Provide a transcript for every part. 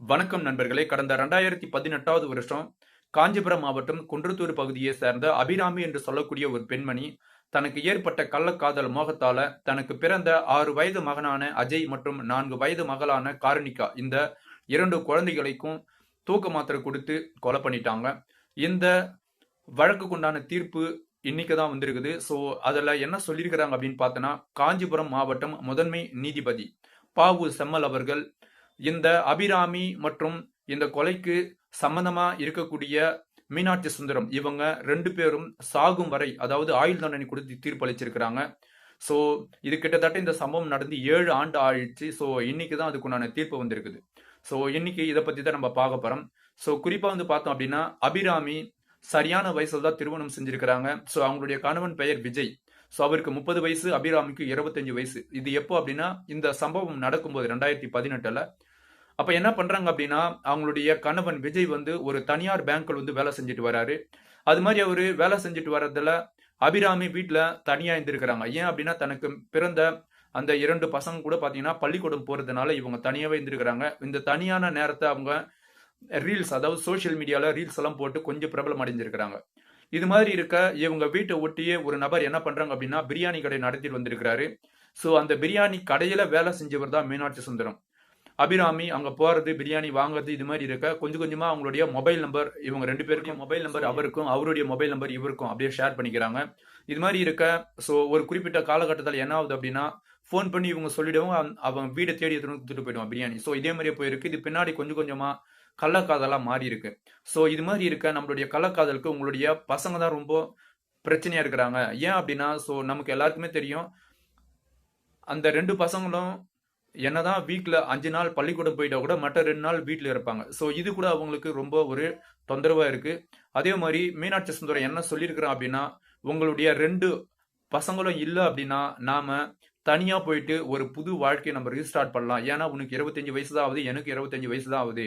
வணக்கம் நண்பர்களே. கடந்த ரெண்டாயிரத்தி பதினெட்டாவது வருஷம் காஞ்சிபுரம் மாவட்டம் குன்றத்தூர் பகுதியை சேர்ந்த அபிராமி என்று சொல்லக்கூடிய ஒரு பெண்மணி தனக்கு ஏற்பட்ட கள்ளக்காதல் மோகத்தால தனக்கு பிறந்த ஆறு வயது மகனான அஜய் மற்றும் நான்கு வயது மகளான காரணிகா இந்த இரண்டு குழந்தைகளுக்கும் தூக்க மாத்திரை கொடுத்து கொலை பண்ணிட்டாங்க. இந்த வழக்குக்குண்டான தீர்ப்பு இன்னைக்கு தான் வந்திருக்குது. ஸோ அதில் என்ன சொல்லியிருக்கிறாங்க அப்படின்னு பார்த்தோன்னா காஞ்சிபுரம் மாவட்டம் முதன்மை நீதிபதி பாவு செம்மல் அவர்கள் இந்த அபிராமி மற்றும் இந்த கொலைக்கு சம்பந்தமா இருக்கக்கூடிய மீனாட்சி சுந்தரம் இவங்க ரெண்டு பேரும் சாகும் வரை அதாவது ஆயுள் தண்டனை கொடுத்து தீர்ப்பளிச்சிருக்கிறாங்க. ஸோ இது கிட்டத்தட்ட இந்த சம்பவம் நடந்து ஏழு ஆண்டு ஆயிடுச்சு. ஸோ இன்னைக்கு தான் அதுக்குண்டான தீர்ப்பு வந்திருக்குது. ஸோ இன்னைக்கு இதை பற்றி தான் நம்ம பார்க்க போகிறோம் ஸோ குறிப்பாக வந்து பார்த்தோம் அப்படின்னா அபிராமி சரியான வயசுல தான் திருமணம் செஞ்சிருக்கிறாங்க. ஸோ அவங்களுடைய கணவன் பெயர் விஜய். ஸோ அவருக்கு முப்பது வயசு அபிராமிக்கு இருபத்தஞ்சு வயசு. இது எப்போ அப்படின்னா இந்த சம்பவம் நடக்கும்போது ரெண்டாயிரத்தி பதினெட்டுல அப்போ என்ன பண்ணுறாங்க அப்படின்னா அவங்களுடைய கணவன் விஜய் வந்து ஒரு தனியார் பேங்க்கில் வந்து வேலை செஞ்சுட்டு வராரு. அது மாதிரி அவர் வேலை செஞ்சுட்டு வர்றதில் அபிராமி வீட்டில் தனியாக இருந்திருக்கிறாங்க. ஏன் அப்படின்னா தனக்கு பிறந்த அந்த இரண்டு பசங்க கூட பார்த்தீங்கன்னா பள்ளிக்கூடம் போகிறதுனால இவங்க தனியாகவே இருந்திருக்கிறாங்க. இந்த தனியான நேரத்தை அவங்க ரீல்ஸ் அதாவது சோஷியல் மீடியாவில் ரீல்ஸ் எல்லாம் போட்டு கொஞ்சம் பிரபலம் அடைஞ்சிருக்கிறாங்க. இது மாதிரி இருக்க இவங்க வீட்டை ஒட்டியே ஒரு நபர் என்ன பண்ணுறாங்க அப்படின்னா பிரியாணி கடை நடத்திட்டு வந்திருக்கிறாரு. ஸோ அந்த பிரியாணி கடையில் வேலை செஞ்சவர் தான் மீனாட்சி சுந்தரம். அபிராமி அங்க போறது பிரியாணி வாங்குறது இது மாதிரி இருக்க கொஞ்சம் கொஞ்சமா அவங்களுடைய மொபைல் நம்பர் இவங்க ரெண்டு பேருக்கும் மொபைல் நம்பர் அவருக்கும் அவருடைய மொபைல் நம்பர் இவருக்கும் அப்படியே ஷேர் பண்ணிக்கிறாங்க. இது மாதிரி இருக்க ஸோ ஒரு குறிப்பிட்ட காலகட்டத்தில் என்ன ஆகுது அப்படின்னா ஃபோன் பண்ணி இவங்க சொல்லிடுவோம் அவன்- வீடை தேடி எடுத்துட்டு போயிடுவான் பிரியாணி. ஸோ இதே மாதிரியே போயிருக்கு. இது பின்னாடி கொஞ்சம் கொஞ்சமா கள்ளக்காதலா மாறி இருக்கு. ஸோ இது மாதிரி இருக்க நம்மளுடைய கள்ளக்காதலுக்கு உங்களுடைய பசங்க தான் ரொம்ப பிரச்சனையா இருக்கிறாங்க. ஏன் அப்படின்னா ஸோ நமக்கு எல்லாருக்குமே தெரியும் அந்த ரெண்டு பசங்களும் என்னதான் வீட்டில் அஞ்சு நாள் பள்ளிக்கூடம் போயிட்டா கூட மற்ற ரெண்டு நாள் வீட்டில் இருப்பாங்க. ஸோ இது கூட அவங்களுக்கு ரொம்ப ஒரு தொந்தரவா இருக்கு. அதே மாதிரி மீனாட்சி சுந்தரம் என்ன சொல்லியிருக்கிறான் அப்படின்னா உங்களுடைய ரெண்டு பசங்களும் இல்லை அப்படின்னா நாம தனியா போயிட்டு ஒரு புது வாழ்க்கையை நம்ம ரீஸ்டார்ட் பண்ணலாம். ஏன்னா உனக்கு இருபத்தஞ்சு வயசு தான் ஆகுது எனக்கு இருபத்தஞ்சு வயசு தான் ஆகுது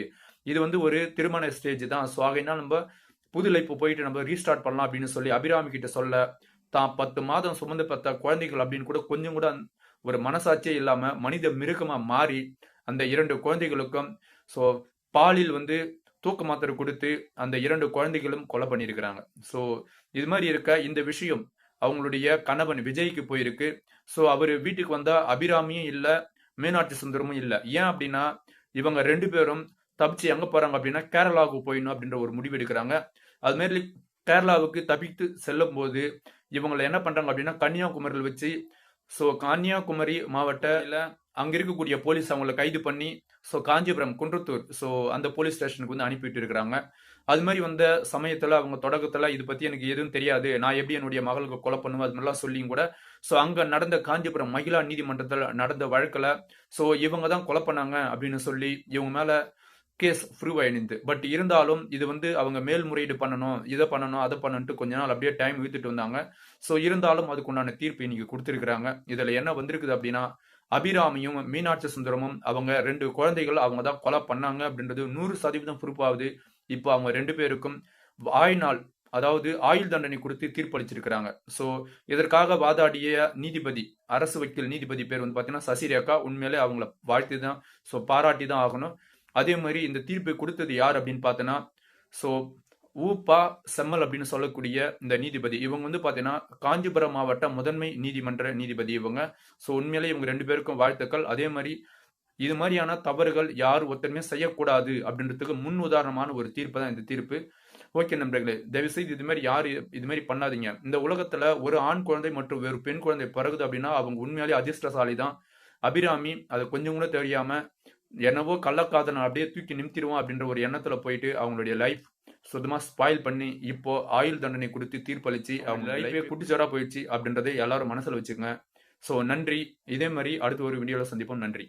இது வந்து ஒரு திருமண ஸ்டேஜ் தான். ஸோ ஆகையினால் நம்ம புது லைஃப் போயிட்டு நம்ம ரீஸ்டார்ட் பண்ணலாம் அப்படின்னு சொல்லி அபிராமி கிட்ட சொல்ல தான் பத்து மாதம் சுமந்து பத்த குழந்தைகள் அப்படின்னு கூட கொஞ்சம் கூட ஒரு மனசாட்சியே இல்லாமல் மனித மிருகமாக மாறி அந்த இரண்டு குழந்தைகளுக்கும் ஸோ பாலில் வந்து தூக்க மாத்திரை கொடுத்து அந்த இரண்டு குழந்தைகளும் கொலை பண்ணியிருக்கிறாங்க. ஸோ இது மாதிரி இருக்க இந்த விஷயம் அவங்களுடைய கணவன் விஜய்க்கு போயிருக்கு. ஸோ அவர் வீட்டுக்கு வந்தால் அபிராமியும் இல்லை மீனாட்சி சுந்தரமும் இல்லை. ஏன் அப்படின்னா இவங்க ரெண்டு பேரும் தப்பிச்சு எங்கே போகிறாங்க அப்படின்னா கேரளாவுக்கு போயிடணும் அப்படின்ற ஒரு முடிவு எடுக்கிறாங்க. அதுமாரி கேரளாவுக்கு தப்பித்து செல்லும் போது இவங்களை என்ன பண்ணுறாங்க அப்படின்னா கன்னியாகுமரியில் வச்சு ஸோ கன்னியாகுமரி மாவட்டத்தில் அங்கே இருக்கக்கூடிய போலீஸ் அவங்கள கைது பண்ணி ஸோ காஞ்சிபுரம் குன்றத்தூர் ஸோ அந்த போலீஸ் ஸ்டேஷனுக்கு வந்து அனுப்பிட்டு இருக்கிறாங்க அது மாதிரி வந்த சமயத்தில் அவங்க தொடக்கத்தில் இது பற்றி எனக்கு எதுவும் தெரியாது. நான் எப்படி என்னுடைய மகளுக்கு கொலை பண்ணுவேன் அது மாதிரிலாம் சொல்லியும் கூட. ஸோ அங்கே நடந்த காஞ்சிபுரம் மகிழா நீதிமன்றத்தில் நடந்த வழக்கில் ஸோ இவங்க தான் கொலை பண்ணாங்க அப்படின்னு சொல்லி இவங்க மேலே கேஸ் ப்ரூவ் ஆயிடுது. பட் இருந்தாலும் இது வந்து அவங்க மேல்முறையீடு பண்ணணும் இதை பண்ணணும் அதை பண்ணணுட்டு கொஞ்ச நாள் அப்படியே டைம் இழுத்துட்டு வந்தாங்க. ஸோ இருந்தாலும் அதுக்குண்டான தீர்ப்பு இன்னைக்கு கொடுத்துருக்குறாங்க. இதில் என்ன வந்திருக்குது அப்படின்னா அபிராமியும் மீனாட்சி சுந்தரமும் அவங்க ரெண்டு குழந்தைகள் அவங்க தான் கொலை பண்ணாங்க அப்படின்றது நூறு சதவீதம் ப்ரூஃப் ஆகுது. இப்போ அவங்க ரெண்டு பேருக்கும் ஆயுநாள் அதாவது ஆயுள் தண்டனை கொடுத்து தீர்ப்பளிச்சிருக்கிறாங்க. ஸோ இதற்காக வாதாடிய நீதிபதி அரசு வக்கீல் நீதிபதி பேர் வந்து பார்த்தீங்கன்னா சசிரேகா உண்மையிலே அவங்கள வாழ்த்து தான் ஸோ பாராட்டி தான் ஆகணும். அதே மாதிரி இந்த தீர்ப்பை கொடுத்தது யார் அப்படின்னு பார்த்தோன்னா ஸோ ஊப்பா செம்மல் அப்படின்னு சொல்லக்கூடிய இந்த நீதிபதி. இவங்க வந்து பார்த்தீங்கன்னா காஞ்சிபுரம் மாவட்ட முதன்மை நீதிமன்ற நீதிபதி இவங்க. ஸோ உண்மையிலே இவங்க ரெண்டு பேருக்கும் வாழ்த்துக்கள். அதே மாதிரி இது மாதிரியான தவறுகள் யார் ஒருத்தருமே செய்யக்கூடாது அப்படின்றதுக்கு முன் உதாரணமான ஒரு தீர்ப்பு தான் இந்த தீர்ப்பு. ஓகே நண்பர்களே தயவுசெய்து இது மாதிரி யார் இது மாதிரி பண்ணாதீங்க. இந்த உலகத்துல ஒரு ஆண் குழந்தை மற்றும் வேறு பெண் குழந்தை பிறகுது அப்படின்னா அவங்க உண்மையாலே அதிர்ஷ்டசாலி தான் அபிராமி அதை கொஞ்சம் கூட தெரியாம என்னவோ கள்ளக்காதனை அப்படியே தூக்கி நிமித்திடுவோம் அப்படின்ற ஒரு எண்ணத்துல போயிட்டு அவங்களுடைய லைஃப் சுத்தமா ஸ்பாயில் பண்ணி இப்போ ஆயுள் தண்டனை கொடுத்து தீர்ப்பளிச்சு அவங்க லைஃபே குட்டிச்சோரா போயிடுச்சு அப்படின்றதை எல்லாரும் மனசுல வச்சுக்கோங்க. ஸோ நன்றி. இதே மாதிரி அடுத்த ஒரு வீடியோல சந்திப்போம். நன்றி.